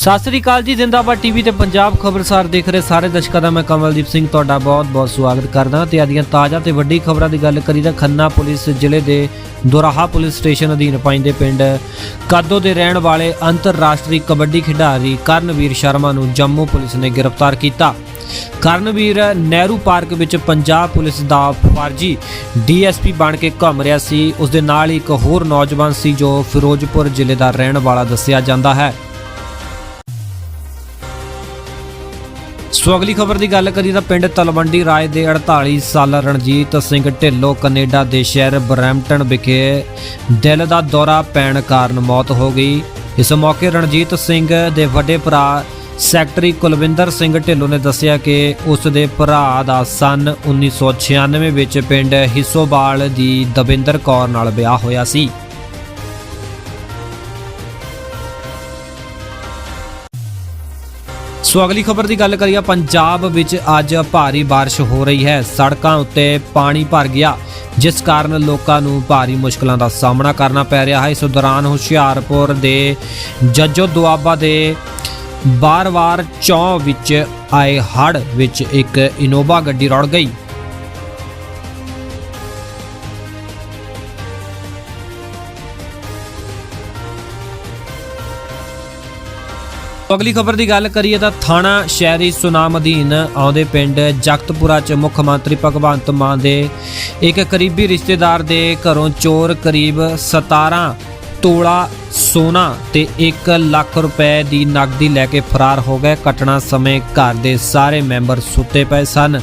ਸਤਿ ਸ੍ਰੀ ਅਕਾਲ ਜੀ, ਜ਼ਿੰਦਾਬਾਦ ਟੀਵੀ ਤੇ ਪੰਜਾਬ ਖਬਰਸਾਰ ਦੇਖ ਰਹੇ ਸਾਰੇ ਦਰਸ਼ਕਾਂ ਦਾ ਮੈਂ ਕਮਲਦੀਪ ਸਿੰਘ, ਤੁਹਾਡਾ ਬਹੁਤ-ਬਹੁਤ ਸਵਾਗਤ ਕਰਦਾ ਤੇ ਅੱਜ ਦੀਆਂ ਤਾਜ਼ਾ ਤੇ ਵੱਡੀ ਖਬਰਾਂ ਦੀ ਗੱਲ ਕਰੀ ਤਾਂ ਖੰਨਾ ਪੁਲਿਸ ਜ਼ਿਲ੍ਹੇ ਦੇ ਦੁਰਾਹਾ ਪੁਲਿਸ ਸਟੇਸ਼ਨ ਅਧੀਨ ਪੈਂਦੇ ਪਿੰਡ ਕਾਦੋ ਦੇ ਰਹਿਣ ਵਾਲੇ ਅੰਤਰਰਾਸ਼ਟਰੀ ਕਬੱਡੀ ਖਿਡਾਰੀ ਕਰਨਵੀਰ ਸ਼ਰਮਾ ਨੂੰ ਜੰਮੂ ਪੁਲਿਸ ਨੇ ਗ੍ਰਿਫਤਾਰ ਕੀਤਾ। ਕਰਨਵੀਰ ਨਹਿਰੂ ਪਾਰਕ ਵਿੱਚ ਪੰਜਾਬ ਪੁਲਿਸ ਦਾ ਫਰਜੀ ਡੀਐਸਪੀ ਬਣ ਕੇ ਘੁੰਮ ਰਿਹਾ ਸੀ। ਉਸ ਦੇ ਨਾਲ ਹੀ ਇੱਕ ਹੋਰ ਨੌਜਵਾਨ ਸੀ ਜੋ ਫਿਰੋਜ਼ਪੁਰ ਜ਼ਿਲ੍ਹੇ ਦਾ ਰਹਿਣ ਵਾਲਾ ਦੱਸਿਆ ਜਾਂਦਾ ਹੈ। ਸੋ ਅਗਲੀ ਖਬਰ ਦੀ ਗੱਲ ਕਰੀਏ ਤਾਂ ਪਿੰਡ ਤਲਵੰਡੀ ਰਾਏ ਦੇ 48 ਸਾਲ ਰਣਜੀਤ ਸਿੰਘ ਢਿੱਲੋਂ ਕੈਨੇਡਾ ਦੇ ਸ਼ਹਿਰ ਬਰੈਂਪਟਨ ਵਿਖੇ ਦਿਲ ਦਾ ਦੌਰਾ ਪੈਣ ਕਾਰਨ ਮੌਤ ਹੋ ਗਈ। ਇਸ ਮੌਕੇ ਰਣਜੀਤ ਸਿੰਘ ਦੇ ਵੱਡੇ ਭਰਾ ਸੈਕਟਰੀ ਕੁਲਵਿੰਦਰ ਸਿੰਘ ਢਿੱਲੋਂ ਨੇ ਦੱਸਿਆ ਕਿ ਉਸ ਦੇ ਭਰਾ ਦਾ ਸਨ 1996 ਵਿੱਚ ਪਿੰਡ ਹਿੱਸੋਵਾਲ ਦੀ ਦਵਿੰਦਰ ਕੌਰ ਨਾਲ ਵਿਆਹ ਹੋਇਆ ਸੀ। ਸੋ ਅਗਲੀ ਖਬਰ ਦੀ ਗੱਲ ਕਰੀਏ, ਪੰਜਾਬ ਵਿੱਚ ਅੱਜ ਭਾਰੀ ਬਾਰਿਸ਼ ਹੋ ਰਹੀ ਹੈ। ਸੜਕਾਂ ਉੱਤੇ ਪਾਣੀ ਭਰ ਗਿਆ, ਜਿਸ ਕਾਰਨ ਲੋਕਾਂ ਨੂੰ ਭਾਰੀ ਮੁਸ਼ਕਲਾਂ ਦਾ ਸਾਹਮਣਾ ਕਰਨਾ ਪੈ ਰਿਹਾ ਹੈ। ਇਸ ਦੌਰਾਨ ਹੁਸ਼ਿਆਰਪੁਰ ਦੇ ਜੱਜੋ ਦੁਆਬਾ ਦੇ ਬਾਰ-ਬਾਰ ਚੌਂ ਵਿੱਚ ਆਏ ਹੜ੍ਹ ਵਿੱਚ ਇੱਕ ਇਨੋਵਾ ਗੱਡੀ ਰੁੜ ਗਈ। ਅਗਲੀ ਖਬਰ ਦੀ ਗੱਲ ਕਰੀਏ ਤਾਂ ਥਾਣਾ ਸ਼ਹਿਰੀ ਸੁਨਾਮ ਅਧੀਨ ਆਉਂਦੇ ਪਿੰਡ ਜਗਤਪੁਰਾ ਚ ਮੁੱਖ ਮੰਤਰੀ ਭਗਵੰਤ ਮਾਨ ਦੇ ਇੱਕ ਕਰੀਬੀ ਰਿਸ਼ਤੇਦਾਰ ਦੇ ਘਰੋਂ ਚੋਰ ਕਰੀਬ 17 ਤੋਲਾ ਸੋਨਾ ਤੇ 1 ਲੱਖ ਰੁਪਏ ਦੀ ਨਕਦੀ ਲੈ ਕੇ ਫਰਾਰ ਹੋ ਗਏ। ਘਟਨਾ ਸਮੇਂ ਘਰ ਦੇ ਸਾਰੇ ਮੈਂਬਰ ਸੁੱਤੇ ਪਏ ਸਨ।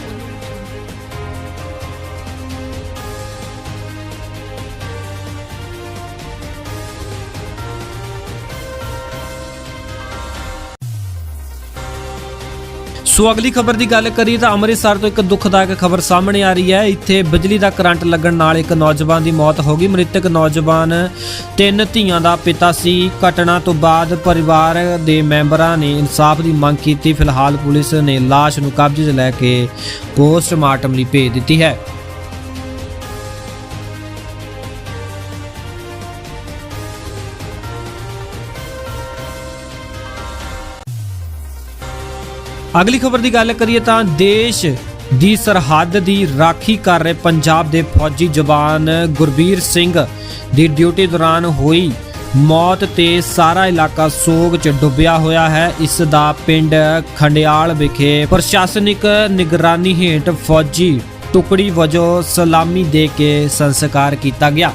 ਸੋ ਅਗਲੀ ਖਬਰ ਦੀ ਗੱਲ ਕਰੀਏ ਤਾਂ ਅੰਮ੍ਰਿਤਸਰ ਤੋਂ ਇੱਕ ਦੁਖਦਾਇਕ ਖਬਰ ਸਾਹਮਣੇ ਆ ਰਹੀ ਹੈ। ਇੱਥੇ ਬਿਜਲੀ ਦਾ ਕਰੰਟ ਲੱਗਣ ਨਾਲ ਇੱਕ ਨੌਜਵਾਨ ਦੀ ਮੌਤ ਹੋ ਗਈ। ਮ੍ਰਿਤਕ ਨੌਜਵਾਨ ਤਿੰਨ ਧੀਆਂ ਦਾ ਪਿਤਾ ਸੀ। ਘਟਨਾ ਤੋਂ ਬਾਅਦ ਪਰਿਵਾਰ ਦੇ ਮੈਂਬਰਾਂ ਨੇ ਇਨਸਾਫ ਦੀ ਮੰਗ ਕੀਤੀ। ਫਿਲਹਾਲ ਪੁਲਿਸ ਨੇ ਲਾਸ਼ ਨੂੰ ਕਬਜ਼ੇ 'ਚ ਲੈ ਕੇ ਪੋਸਟਮਾਰਟਮ ਲਈ ਭੇਜ ਦਿੱਤੀ ਹੈ। ਅਗਲੀ ਖਬਰ ਦੀ ਗੱਲ ਕਰੀਏ ਤਾਂ ਦੇਸ਼ ਦੀ ਸਰਹੱਦ ਦੀ ਰਾਖੀ ਕਰ ਰਹੇ ਪੰਜਾਬ ਦੇ ਫੌਜੀ ਜਵਾਨ ਗੁਰਬੀਰ ਸਿੰਘ ਦੀ ਡਿਊਟੀ ਦੌਰਾਨ ਹੋਈ ਮੌਤ ਤੇ ਸਾਰਾ ਇਲਾਕਾ ਸੋਗ 'ਚ ਡੁੱਬਿਆ ਹੋਇਆ ਹੈ। ਇਸ ਦਾ ਪਿੰਡ ਖੰਡਿਆਲ ਵਿਖੇ ਪ੍ਰਸ਼ਾਸਨਿਕ ਨਿਗਰਾਨੀ ਹੇਠ ਫੌਜੀ ਟੁਕੜੀ ਵਜੋਂ ਸਲਾਮੀ ਦੇ ਕੇ ਸੰਸਕਾਰ ਕੀਤਾ ਗਿਆ।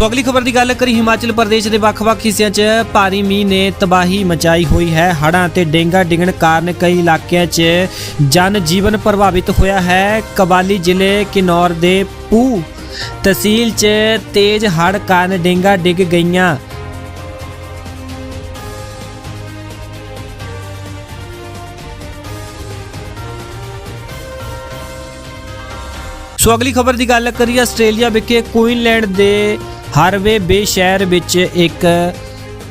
ਸੋ ਅਗਲੀ ਖਬਰ ਦੀ ਗੱਲ ਕਰੀ ਹਿਮਾਚਲ ਪ੍ਰਦੇਸ਼ ਦੇ ਵੱਖ-ਵੱਖ ਹਿੱਸਿਆਂ 'ਚ ਭਾਰੀ ਮੀਂਹ ਨੇ ਤਬਾਹੀ ਮਚਾਈ ਹੋਈ ਹੈ। ਹੜ੍ਹਾਂ ਤੇ ਡੇਂਗਾ ਡਿੱਗਣ ਕਾਰਨ ਕਈ ਇਲਾਕਿਆਂ 'ਚ ਜਨ ਜੀਵਨ ਪ੍ਰਭਾਵਿਤ ਹੋਇਆ ਹੈ। ਕਬਾਲੀ ਜ਼ਿਲ੍ਹੇ ਕਿਨੌਰ ਦੇ ਪੂ ਤਹਿਸੀਲ 'ਚ ਤੇਜ਼ ਹੜ੍ਹ ਕਾਰਨ ਡੇਂਗਾ ਡਿੱਗ ਗਈਆਂ। ਸੋ ਅਗਲੀ ਖਬਰ ਦੀ ਗੱਲ ਕਰੀਏ, ਆਸਟ੍ਰੇਲੀਆ ਵਿਖੇ ਕੁਈਨਲੈਂਡ ਦੇ ਹਰਵੇ ਬੇ ਸ਼ਹਿਰ ਵਿੱਚ ਇੱਕ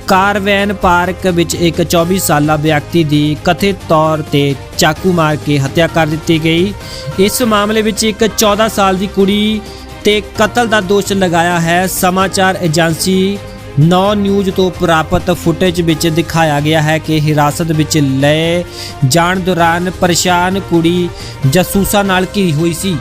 ਕਾਰਵੈਨ ਪਾਰਕ ਵਿੱਚ ਇੱਕ 24 ਸਾਲਾ ਵਿਅਕਤੀ ਦੀ ਕਥਿਤ ਤੌਰ ਤੇ ਚਾਕੂ ਮਾਰ ਕੇ ਹੱਤਿਆ ਕਰ ਦਿੱਤੀ ਗਈ। ਇਸ ਮਾਮਲੇ ਵਿੱਚ ਇੱਕ 14 ਸਾਲ ਦੀ ਕੁੜੀ ਤੇ ਕਤਲ ਦਾ ਦੋਸ਼ ਲਗਾਇਆ ਹੈ। ਸਮਾਚਾਰ ਏਜੰਸੀ ਨੌ ਨਿਊਜ਼ ਤੋਂ ਪ੍ਰਾਪਤ ਫੁਟੇਜ ਵਿੱਚ ਦਿਖਾਇਆ ਗਿਆ ਹੈ ਕਿ ਹਿਰਾਸਤ ਵਿੱਚ ਲਏ ਜਾਣ ਦੌਰਾਨ ਪਰੇਸ਼ਾਨ ਕੁੜੀ ਜਾਸੂਸਾਂ ਨਾਲ ਘਿਰੀ ਹੋਈ ਸੀ।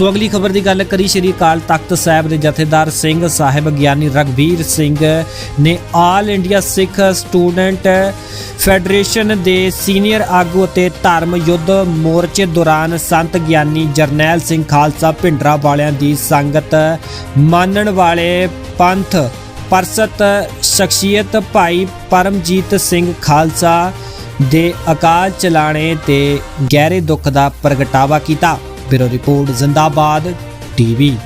ਸੋ ਅਗਲੀ ਖਬਰ ਦੀ ਗੱਲ ਕਰੀ ਸ਼੍ਰੀ ਅਕਾਲ ਤਖਤ ਸਾਹਿਬ ਦੇ ਜਥੇਦਾਰ ਸਿੰਘ ਸਾਹਿਬ ਗਿਆਨੀ ਰਗਵੀਰ ਸਿੰਘ ਨੇ All India Sikh student federation ਦੇ ਸੀਨੀਅਰ ਆਗੂ ਅਤੇ ਧਰਮ ਯੁੱਧ ਮੋਰਚੇ ਦੌਰਾਨ ਸੰਤ ਗਿਆਨੀ ਜਰਨੈਲ ਸਿੰਘ ਖਾਲਸਾ ਭਿੰਡਰਾ ਵਾਲਿਆਂ ਦੀ ਸੰਗਤ ਮੰਨਣ ਵਾਲੇ ਪੰਥ ਪਰਸਤ ਸ਼ਖਸੀਅਤ ਭਾਈ ਪਰਮਜੀਤ ਸਿੰਘ ਖਾਲਸਾ ਦੇ ਅਕਾਲ ਚਲਾਣੇ ਤੇ ਗਹਿਰੇ ਦੁੱਖ ਦਾ ਪ੍ਰਗਟਾਵਾ ਕੀਤਾ। Bureau report Zindabad TV.